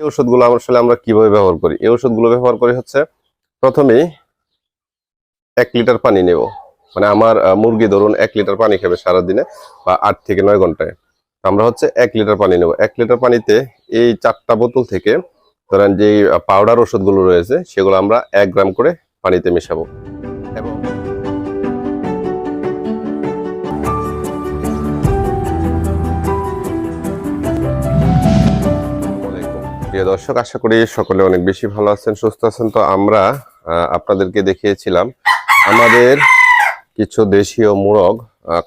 এই ওষুধগুলো আসলে আমরা কীভাবে ব্যবহার করি? এই ওষুধগুলো ব্যবহার করি হচ্ছে প্রথমেই এক লিটার পানি নেব। মানে আমার মুরগি ধরুন এক লিটার পানি খাবে সারাদিনে বা আট থেকে নয় ঘন্টায়। আমরা হচ্ছে এক লিটার পানি নেব। এক লিটার পানিতে এই চারটা বোতল থেকে ধরেন যে পাউডার ওষুধগুলো রয়েছে, সেগুলো আমরা এক গ্রাম করে পানিতে মেশাবো। এবং দর্শক, আশা করি সকলে অনেক বেশি ভালো আছেন, সুস্থ আছেন। তো আমরা আপনাদেরকে দেখিয়েছিলাম আমাদের কিছু দেশীয় মুরগ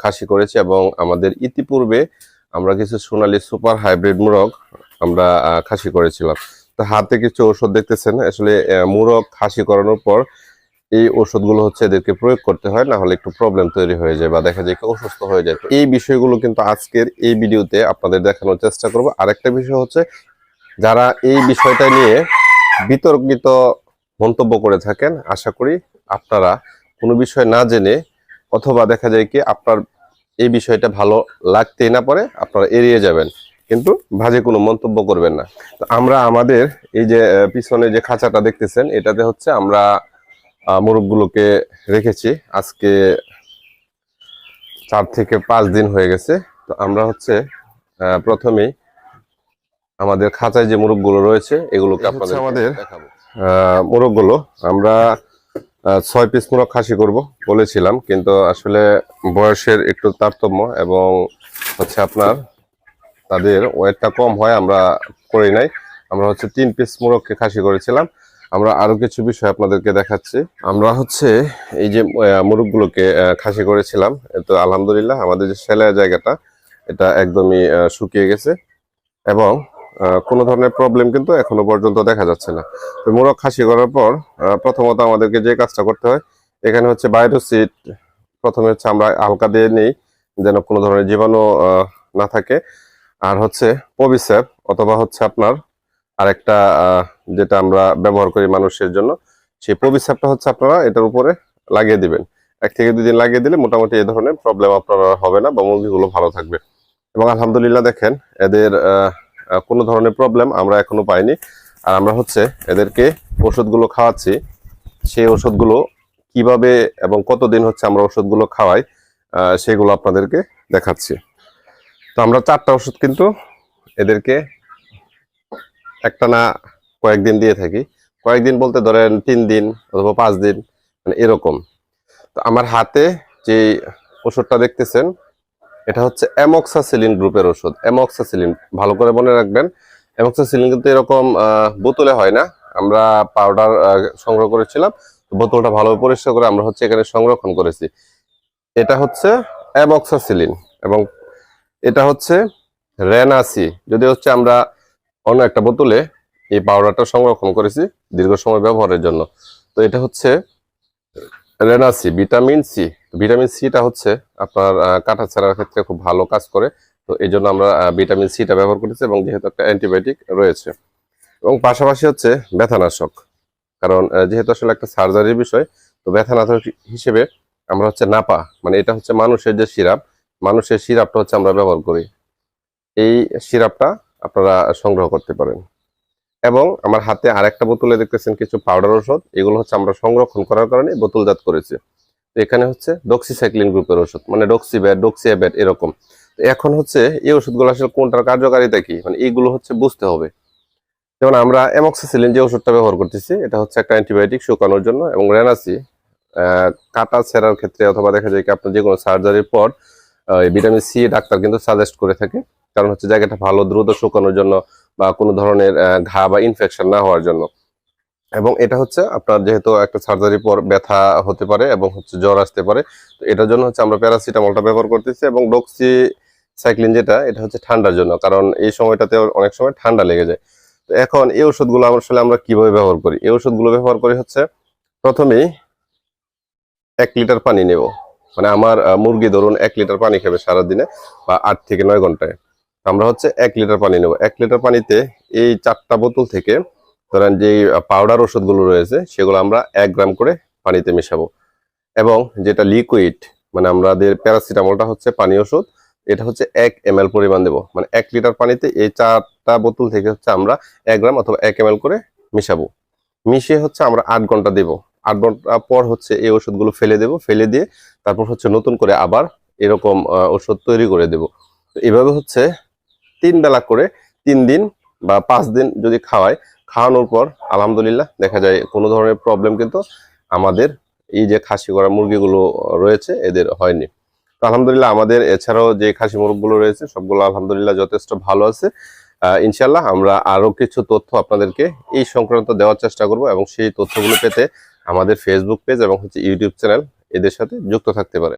খাসি করেছে এবং আমাদের ইতিপূর্বে আমরা কিছু সোনালি সুপার হাইব্রিড মুরগ আমরা খাসি করেছিলাম। তো হাতে কিছু ওষুধ দেখতেছেন, আসলে মুরগ খাসি করানোর পর এই ওষুধগুলো হচ্ছে এদেরকে প্রয়োগ করতে হয়, না হলে একটু প্রবলেম তৈরি হয়ে যায় বা দেখা যায় অসুস্থ হয়ে যায়। এই বিষয়গুলো কিন্তু আজকের এই ভিডিওতে আপনাদের দেখানোর চেষ্টা করব। আরেকটা বিষয় হচ্ছে যারা এই বিষয়টা নিয়ে বিতর্কিত মন্তব্য করে থাকেন, আশা করি আপনারা কোনো বিষয় না জেনে অথবা দেখা যায় কি আপনার এই বিষয়টা ভালো লাগতেই না পারে, আপনারা এড়িয়ে যাবেন। কিন্তু ভাজে কোনো মন্তব্য করবেন না। তো আমরা আমাদের এই যে পিছনে যে খাঁচাটা দেখতেছেন, এটাতে হচ্ছে আমরা মোরগগুলোকে রেখেছি। আজকে চার থেকে পাঁচ দিন হয়ে গেছে। তো আমরা হচ্ছে প্রথমেই আমাদের খাঁচায় যে মোরগগুলো রয়েছে এগুলোকে আপনাদের আমাদের মোরগগুলো আমরা ছয় পিস মোরগ খাসি করব বলেছিলাম কিন্তু আসলে বয়সের একটু তারতম্য এবং হচ্ছে আপনার তাদের ওয়েটটা কম হয় আমরা করি নাই। আমরা হচ্ছে তিন পিস মোরগকে খাসি করেছিলাম। আমরা আরও কিছু বিষয় আপনাদেরকে দেখাচ্ছি। আমরা হচ্ছে এই যে মোরগগুলোকে খাসি করেছিলাম তো আলহামদুলিল্লাহ আমাদের যে সেলাইয়ের জায়গাটা এটা একদমই শুকিয়ে গেছে। এবং কোনো ধরনের প্রবলেম কিন্তু এখনও পর্যন্ত দেখা যাচ্ছে না। তো মোরগ খাসি করার পর প্রথমত আমাদেরকে যে কাজটা করতে হয়, এখানে হচ্ছে বায়োসিট প্রথমে হচ্ছে আমরা হালকা দিয়ে নিই, যেন কোনো ধরনের জীবাণু না থাকে। আর হচ্ছে পবিসেপ অথবা হচ্ছে আপনার আরেকটা যেটা আমরা ব্যবহার করি মানুষের জন্য, সেই পবিসেপটা হচ্ছে আপনারা এটার উপরে লাগিয়ে দিবেন। এক থেকে দুই দিন লাগিয়ে দিলে মোটামুটি এ ধরনের প্রবলেম আপনার হবে না বা মুরগিগুলো ভালো থাকবে। এবং আলহামদুলিল্লাহ দেখেন, এদের কোনো ধরনের প্রবলেম আমরা এখনও পাইনি। আর আমরা হচ্ছে এদেরকে ওষুধগুলো খাওয়াচ্ছি। সেই ওষুধগুলো কীভাবে এবং কতদিন হচ্ছে আমরা ওষুধগুলো খাওয়াই সেগুলো আপনাদেরকে দেখাচ্ছি। তো আমরা চারটা ওষুধ কিন্তু এদেরকে একটা না কয়েকদিন দিয়ে থাকি। কয়েকদিন বলতে ধরেন তিন দিন অথবা পাঁচ দিন মানে এরকম। তো আমার হাতে যে ওষুধটা দেখতেছেন এটা হচ্ছে অ্যামক্সাসিলিন গ্রুপের ওষুধ। অ্যামক্সাসিলিন ভালো করে মনে রাখবেন। অ্যামক্সাসিলিন কিন্তু এরকম বোতলে হয় না। আমরা পাউডার সংগ্রহ করেছিলাম। বোতলটা ভালোভাবে পরিষ্কার করে আমরা হচ্ছে এখানে সংরক্ষণ করেছি। এটা হচ্ছে অ্যামক্সাসিলিন এবং এটা হচ্ছে রেনাসি। যদি হচ্ছে আমরা অন্য একটা বোতলে এই পাউডারটা সংরক্ষণ করেছি দীর্ঘ সময় ব্যবহারের জন্য। তো এটা হচ্ছে রেনাসি, ভিটামিন সি। ভিটামিন সিটা হচ্ছে আপনার কাটা ছাড়ার ক্ষেত্রে খুব ভালো কাজ করে। তো এই জন্য আমরা ভিটামিন সিটা ব্যবহার করেছি এবং যেহেতু একটা অ্যান্টিবায়োটিক রয়েছে। এবং পাশাপাশি হচ্ছে ব্যথানাশক। কারণ যেহেতু আসলে একটা সার্জারির বিষয়, তো ব্যথানাশক হিসেবে আমরা হচ্ছে নাপা মানে এটা হচ্ছে মানুষের যে সিরাপ, মানুষের সিরাপটা হচ্ছে আমরা ব্যবহার করি। এই সিরাপটা আপনারা সংগ্রহ করতে পারেন। এবং আমার হাতে আরেকটা বোতলে দেখতেছেন কিছু পাউডার ওষুধ এগুলো হচ্ছে আমরা সংরক্ষণ করার কারণে বোতলজাত করেছি। এখানে হচ্ছে ডক্সিসাইক্লিন গ্রুপের ওষুধ মানে ডক্সিব্যাট ডক্সিয়াব্যাট এরকম। তো এখন হচ্ছে এই ওষুধগুলো আসলে কোনটার কার্যকারিতা কি? মানে এইগুলো হচ্ছে বুঝতে হবে। যেমন আমরা এমক্সিসিলিন যে ওষুধটা ব্যবহার করতেছি, এটা হচ্ছে একটা অ্যান্টিবায়োটিক শুকানোর জন্য এবং রেনাসি কাটা ছেঁড়ার ক্ষেত্রে অথবা দেখা যায় কি আপনার যে কোনো সার্জারির পর ভিটামিন সি ডাক্তার কিন্তু সাজেস্ট করে থাকে। কারণ হচ্ছে জায়গাটা ভালো দ্রুত শুকানোর জন্য বা কোনো ধরনের ঘা বা ইনফেকশন না হওয়ার জন্য। এবং এটা হচ্ছে আপনার যেহেতু একটা সার্জারির পর ব্যথা হতে পারে এবং হচ্ছে জ্বর আসতে পারে, তো এটার জন্য হচ্ছে আমরা প্যারাসিটামলটা ব্যবহার করতেছি এবং ডক্সি সাইক্লিন যেটা, এটা হচ্ছে ঠান্ডার জন্য, কারণ এই সময়টাতে অনেক সময় ঠান্ডা লেগে যায়। তো এখন এই ওষুধগুলো আসলে আমরা কীভাবে ব্যবহার করি? এই ওষুধগুলো ব্যবহার করি হচ্ছে প্রথমেই এক লিটার পানি নেব। মানে আমার মুরগি ধরুন এক লিটার পানি খাবে সারাদিনে বা আট থেকে নয় ঘন্টায়। আমরা হচ্ছে এক লিটার পানি নেব। এক লিটার পানিতে এই চারটা বোতল থেকে ধরেন যে পাউডার ওষুধগুলো রয়েছে, সেগুলো আমরা এক গ্রাম করে পানিতে মেশাবো। এবং যেটা লিকুইড মানে আমাদের প্যারাসিটামলটা হচ্ছে পানি ওষুধ, এটা হচ্ছে এক এম পরিমাণ দেবো। মানে এক লিটার পানিতে এই চারটা বোতল থেকে হচ্ছে আমরা এক গ্রাম অথবা এক এম করে মিশাবো। মিশিয়ে হচ্ছে আমরা আট ঘণ্টা দেবো। আট ঘণ্টা পর হচ্ছে এই ওষুধগুলো ফেলে দেবো, ফেলে দিয়ে তারপর হচ্ছে নতুন করে আবার এরকম ওষুধ তৈরি করে দেবো। এভাবে হচ্ছে তিন বেলা করে তিন দিন বা পাঁচ দিন যদি খাওয়ায় খাওয়ানোর পর, আলহামদুলিল্লাহ, দেখা যায় কোনো ধরনের প্রবলেম কিন্তু আমাদের এই যে খাসি করা মুরগিগুলো রয়েছে, এদের হয়নি। তো আলহামদুলিল্লাহ, আমাদের এছাড়াও যে খাসি মুরগগুলো রয়েছে, সবগুলো আলহামদুলিল্লাহ যথেষ্ট ভালো আছে। ইনশাল্লাহ আমরা আরও কিছু তথ্য আপনাদেরকে এই সংক্রান্ত দেওয়ার চেষ্টা করব এবং সেই তথ্যগুলো পেতে আমাদের ফেসবুক পেজ এবং হচ্ছে ইউটিউব চ্যানেল এদের সাথে যুক্ত থাকতে পারে।